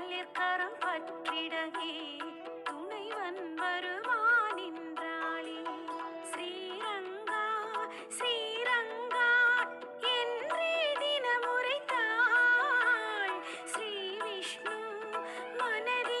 கல்லிற்கரம் பற்றிடகே துணைவன் வருவான் என்றாளே ஸ்ரீரங்கா ஸ்ரீரங்கா என்றே தினமுறைத்தாள். ஸ்ரீ விஷ்ணு மனதில்